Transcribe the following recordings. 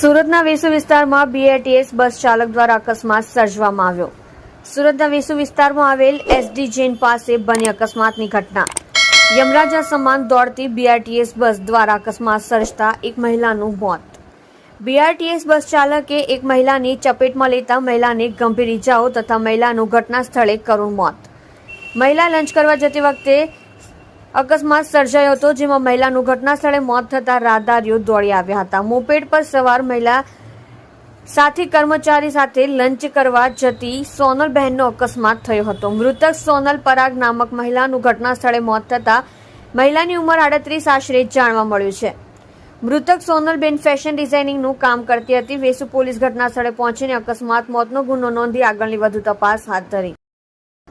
સુરતના વેસુ વિસ્તારમાં બીએટીએસ બસ ચાલક દ્વારા અકસ્માત સર્જવામાં આવ્યો. સુરતના વેસુ વિસ્તારમાં આવેલ એસડી જૈન પાસે બની અકસ્માતની ઘટના. યમરાજા સમાન દોડતી બીઆરટીએસ બસ દ્વારા અકસ્માત સર્જતા એક મહિલાનું મોત. બીઆરટીએસ બસ ચાલકે એક મહિલાની ચપેટમાં લેતા મહિલાને ગંભીર ઇજાઓ તથા મહિલાનું ઘટના સ્થળે કરુણ મોત. મહિલા લંચ કરવા જતી વખતે અકસ્માત સર્જાયો હતો, જેમાં મહિલાનું ઘટના સ્થળે મોત થતાં રાહદારીઓ દોડી આવ્યા હતા. મોપેડ પર સવાર મહિલા સાથી કર્મચારી સાથે લંચ કરવા જતી સોનલ બહેનનો અકસ્માત થયો હતો. મૃતક સોનલ પરાગ નામક મહિલાનું ઘટના સ્થળે મોત થતાં મહિલાની ઉંમર આડત્રીસ આશરે જાણવા મળ્યું છે. મૃતક સોનલબેન ફેશન ડિઝાઇનિંગનું કામ કરતી હતી. વેસુ પોલીસ ઘટના સ્થળે પહોંચીને અકસ્માત, મોતનો ગુનો નોંધી આગળની વધુ તપાસ હાથ ધરી.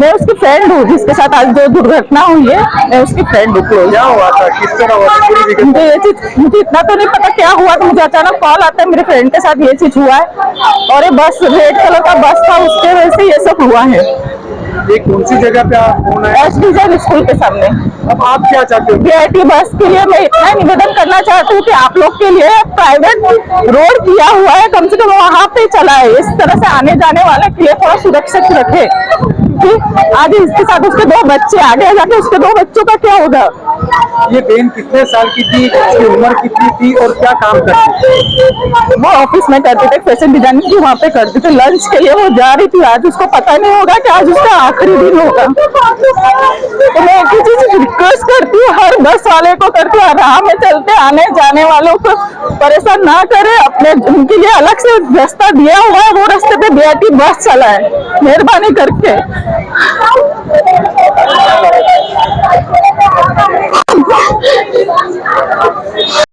मैं उसकी फ्रेंड हूँ जिसके साथ आज जो दुर्घटना हुई है मैं उसकी फ्रेंड हूँ। क्या हुआ था? किस तरह हुआ था? मुझे ये चीज़ मुझे इतना तो नहीं पता क्या हुआ तो मुझे अचानक कॉल आता है मेरे फ्रेंड के साथ ये चीज़ हुआ है। और ये बस रेड कलर का बस था उसके वजह से ये सब हुआ है। ये कौन सी जगह पे आप होना है स्कूल के सामने। अब आप क्या चाहते हो? वीआईटी बस के लिए मैं इतना निवेदन करना चाहती हूँ कि आप लोग के लिए प्राइवेट रोड किया हुआ है कम से कम वहाँ पे चला है। इस तरह से आने जाने वाले के लिए थोड़ा सुरक्षित रखे। कि आज इसके साथ उसके दो बच्चे आगे जाके उसके दो बच्चों का क्या होगा? ये बहन कितने साल की थी उसकी उम्र कितनी थी और क्या काम करती थी? वो ऑफ़िस में करते थे फ़ैशन डिज़ाइनिंग की वहाँ पे करते थे। लंच के लिए वो जा रही थी आज उसको पता नहीं होगा कि आज उसका आखिरी दिन होगा। तो मैं एक ही चीज़ रिक्वेस्ट करती हूँ हर बस वाले को करती हूँ राह में चलते आने जाने वालों को परेशान ना करे। अपने उनके लिए अलग से रास्ता दिया हुआ है वो रास्ते पे बीआरटी बस चलाए। मेहरबानी करके।